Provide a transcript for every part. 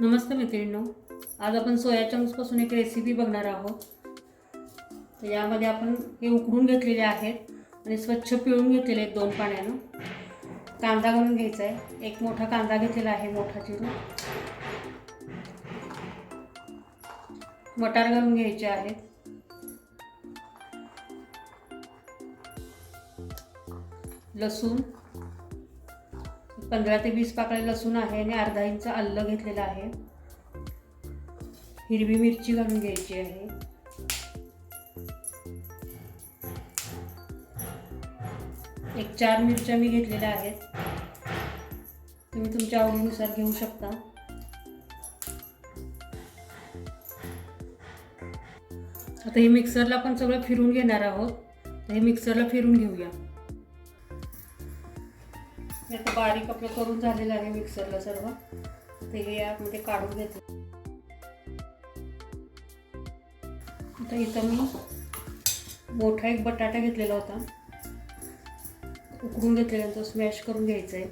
नमस्ते मैत्रिणींनो आज आपण सोया चंक्सपासून एक रेसिपी बघणार आहोत. तर यामध्ये आपण हे उकडून घेतलेले आहेत आणि स्वच्छ पिळून घेतलेले आहेत दोन पाण्यानं. कांदा घालून घ्यायचा आहे. एक मोठा कांदा घेतलेला आहे मोठा चिरून मटार घालून घ्यायचे आहेत. लसूण. पंधरा ते वीस पाकळे लसूण आहे आणि अर्धा इंच आल्लं घेतलेलं आहे. हिरवी मिरची घालून घ्यायची आहे. एक चार मिरच्या मी घेतलेल्या आहेत. तुम्ही तुमच्या आवडीनुसार घेऊ शकता. आता हे मिक्सरला पण सगळं फिरून घेणार आहोत. हे मिक्सरला फिरून घेऊया. हे आता बारीक आपलं करून झालेलं आहे मिक्सरला सर्व. ते हे यामध्ये काढून घेते. आता इथं मी मोठा एक बटाटा घेतलेला होता. उकडून घेतलेला तो स्मॅश करून घ्यायचा आहे.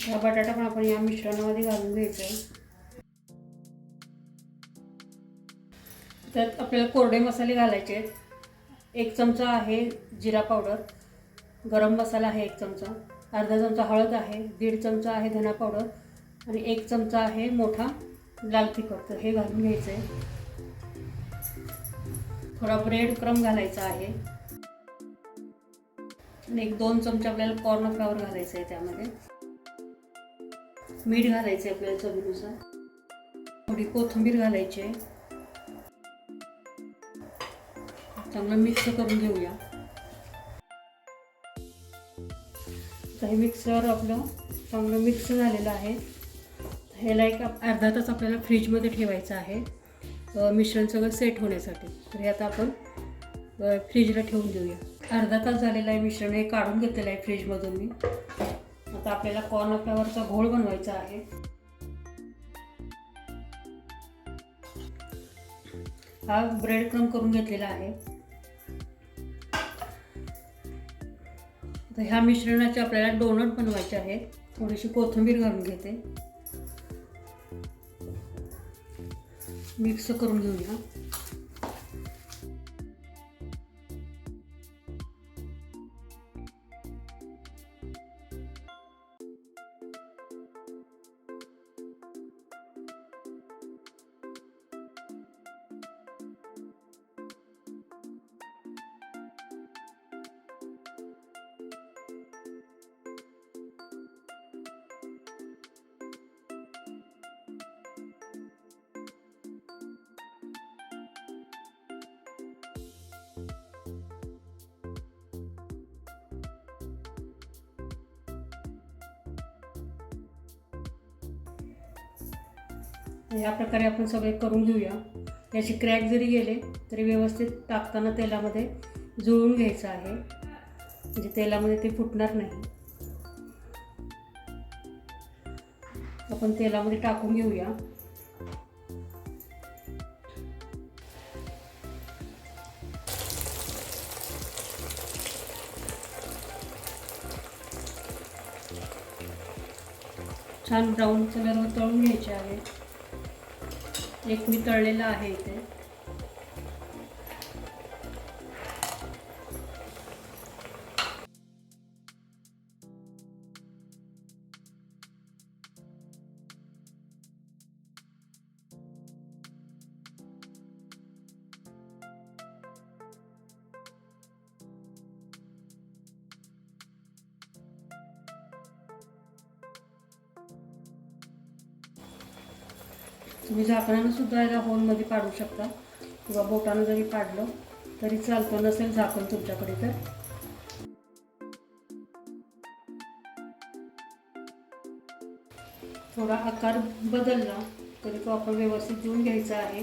हा बटाटा पण आपण या मिश्रणामध्ये घालून घ्यायचा आहे. त्यात आपल्याला कोरडे मसाले घालायचे आहेत. एक चमचा आहे जिरा पावडर. गरम मसाला आहे एक चमचा. अर्धा चमचा हळद आहे दीड चमचा आहे धना पावडर आणि एक चमचा आहे मोठा लाल तिखट. तर हे घालून घ्यायचं आहे. थोडा ब्रेड क्रम घालायचा आहे. आणि एक दोन चमचे आपल्याला कॉर्न फ्लावर घालायचं आहे त्यामध्ये. मीठ घालायचं आहे आपल्याला चवीनुसार. थोडी कोथिंबीर घालायची आहे. चांगलं मिक्स करून घेऊया. आता हे मिक्सर आपलं चांगलं मिक्स झालेलं आहे. ह्याला एक अर्धा तास आपल्याला फ्रीजमध्ये ठेवायचं आहे. मिश्रण सगळं सेट होण्यासाठी. तर हे आता आपण फ्रीजला ठेवून देऊया. अर्धा तास झालेला आहे मिश्रण. हे काढून घेतलेलं आहे फ्रीजमधून मी. आता आपल्याला कॉर्न फ्लावरचा घोळ बनवायचा आहे. हा ब्रेड क्रम करून घेतलेला आहे. तर ह्या मिश्रणाचे आपल्याला डोनट बनवायचे आहे थोडीशी कोथिंबीर घालून घेते. मिक्स करून घेऊया. या प्रकारे आपण सगळे करून घेऊया. याचे क्रॅक जरी गेले तरी व्यवस्थित टाकताना तेलामध्ये जुळून घ्यायचं आहे. म्हणजे तेलामध्ये ते फुटणार नाही. आपण तेलामध्ये टाकून घेऊया. छान ब्राऊन कलरवर तळून घ्यायचे आहे. एक मी तळलेलं आहे इथे. तुम्ही झाकणानं सुद्धा याला होलमध्ये पाडू शकता. किंवा बोटानं जरी पाडलं तरी चालतं नसेल झाकण तुमच्याकडे तर. थोडा आकार बदलला तरी तो आपण व्यवस्थित देऊन घ्यायचा आहे.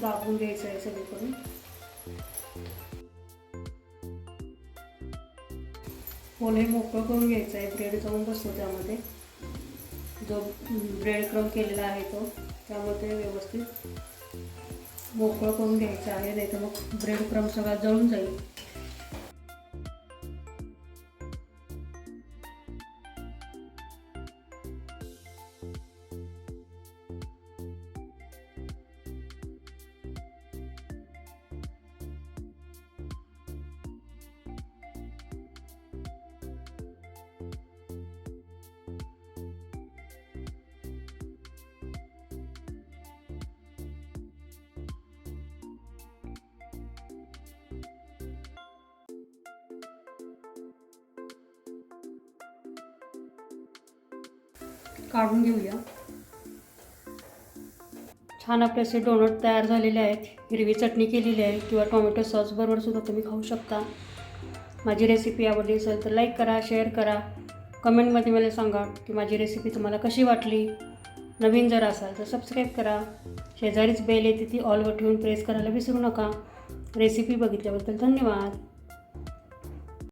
दाबून घ्यायचं आहे सगळीकडून. होल हे मोकळं करून घ्यायचं आहे. ब्रेड जाऊन बसतो त्यामध्ये. जो ब्रेड क्रम केलेला आहे तो त्यामध्ये व्यवस्थित मोकळं करून घ्यायचं आहे. नाही तर मग ब्रेड क्रम सगळा जळून जाईल. काढून घेऊया. छान आपले असे डोनट तयार झालेले आहेत. हिरवी चटणी केलेली आहे किंवा टोमॅटो सॉसबरोबर सुद्धा तुम्ही खाऊ शकता. माझी रेसिपी आवडली असेल तर लाईक करा शेअर करा. कमेंटमध्ये मला सांगा की माझी रेसिपी तुम्हाला कशी वाटली. नवीन जर असाल तर सबस्क्राईब करा. शेजारीच बेल येते ती ऑलवर ठेवून प्रेस करायला विसरू नका. रेसिपी बघितल्याबद्दल धन्यवाद.